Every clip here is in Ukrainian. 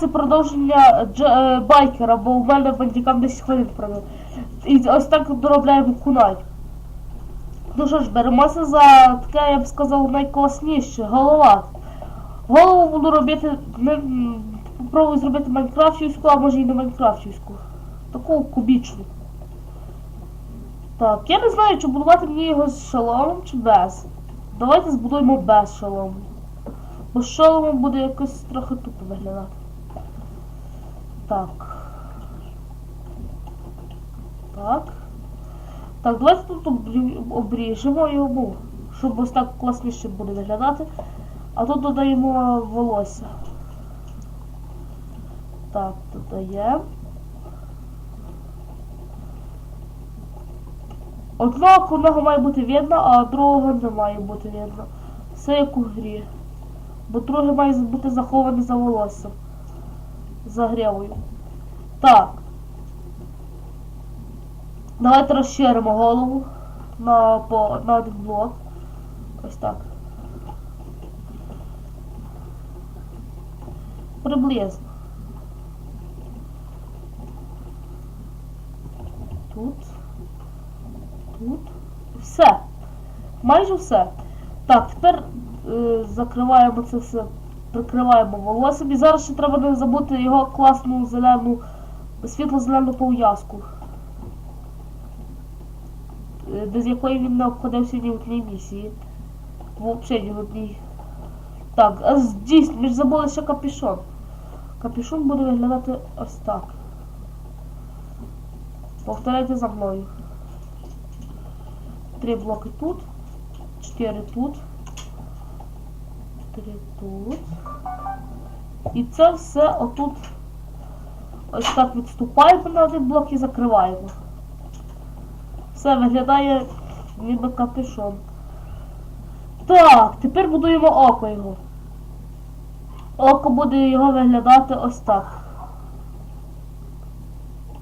це продовження дж, е, байкера, бо у мене бандікам 10 хвилин провів. І ось так доробляємо кунай. Ну що ж, беремося за таке, я б сказав, найкласніше, голова. Голову буду робити, не, м, попробую зробити майнкрафтівську, а може і не майнкрафтівську. Таку кубічну. Так, я не знаю, чи будувати мені його з шаломом чи без. Давайте збудуємо без шалому. Бо з шаломом буде якось трохи тупо виглядати. Так. Так. Так, давайте тут обріжемо його, щоб ось так класніше буде виглядати. А тут додаємо волосся. Так, додаємо. Одного одного має бути видно, а другого не має бути видно. Все як у грі. Бо другий має бути захований за волоссям. За гривою. Так. Давайте розширимо голову на, по, на один блок. Ось так. Приблизно. Тут. Тут. Все. Майже все. Так, тепер е, закриваємо це все, прикриваємо волоссям. І зараз ще треба не забути його класну зелену, світло-зелену пов'язку. Е, Без якої він не обходився ні в одній місії. Взагалі ні в одній. Так, а з- дійсно, ми ж забули ще капюшон. Капюшон буде виглядати ось так. Повторяйте за мною. Три блоки тут, чотири тут, три тут. І це все отут ось так відступаємо на один блок і закриваємо. Все виглядає ніби капюшон. Так, тепер будуємо око його. Око буде його виглядати ось так.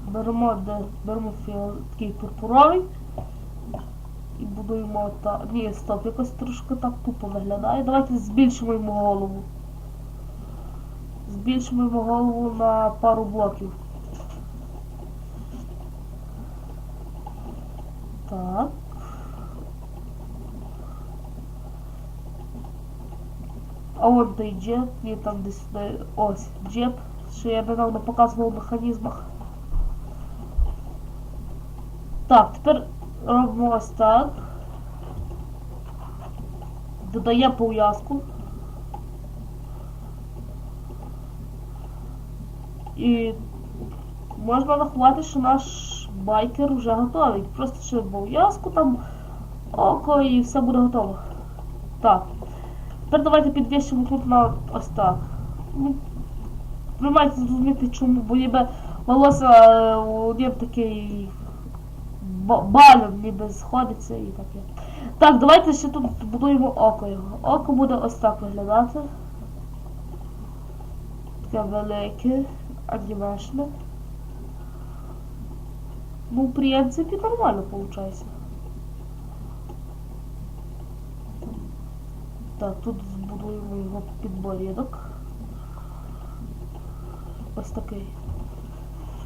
Беремо, беремо такий пурпуровий. І будуємо так. Ні, стоп, якось трошки так тупо виглядає. Давайте збільшимо йому голову. Збільшимо йому голову на пару блоків. Так. А вон той джет, ні, там десь де- ось джет, що я недавно показував в механізмах. Так, тепер робимо ось так. Додаємо пов'язку. І можна рахувати, що наш байкер вже готовий. Просто ще пов'язку там, око і все буде готово. Так. Тепер давайте підвищимо тут на ось так. Ну, ви маєте зрозуміти чому, бо ніби волосся е, у такий ба- балон ніби сходиться і таке. Так, давайте ще тут будуємо око його. Око буде ось так виглядати. Таке велике, анімешне. Ну, в принципі, нормально виходить. Так, тут збудуємо його підборідок. Ось такий.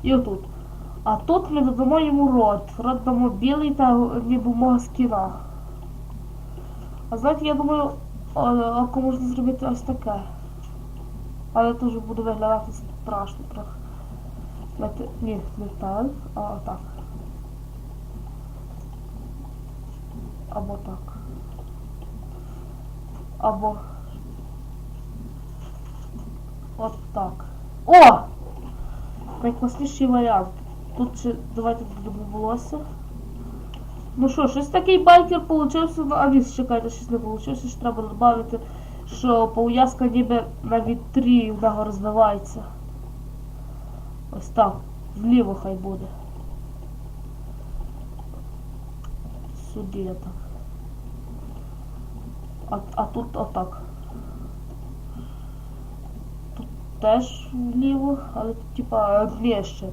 І отут. А тут ми додамо йому рот. Рот дамо білий та ніби мого скіна. А знаєте, я думаю, о- око можна зробити ось таке. Але теж буде виглядати страшно Ні, не так, а отак. Або так. Або. От так. О! Найкласніший варіант. Тут ще давайте волосся. Ну що, щось такий байкер получився, ну, а ні, чекайте, щось не получився, що треба додати, що пов'язка ніби на вітрі в нього розвивається. Ось так. Вліво хай буде. Сюди я так. А, а тут отак. Тут теж вліво, але тут типа ближче.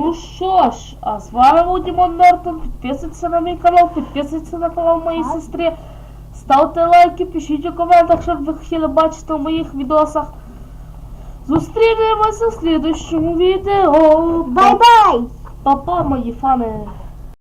Ну що ж, а з вами був Димон Нортон. Підписуйтесь на мій канал, підписуйтесь на канал моєї сестри. ставте лайки, пишіть у коментах, що б ви хотіли бачити в моїх відосах. Зустрінемося в слідущому відео. Бай-бай! Па-па, мої фани.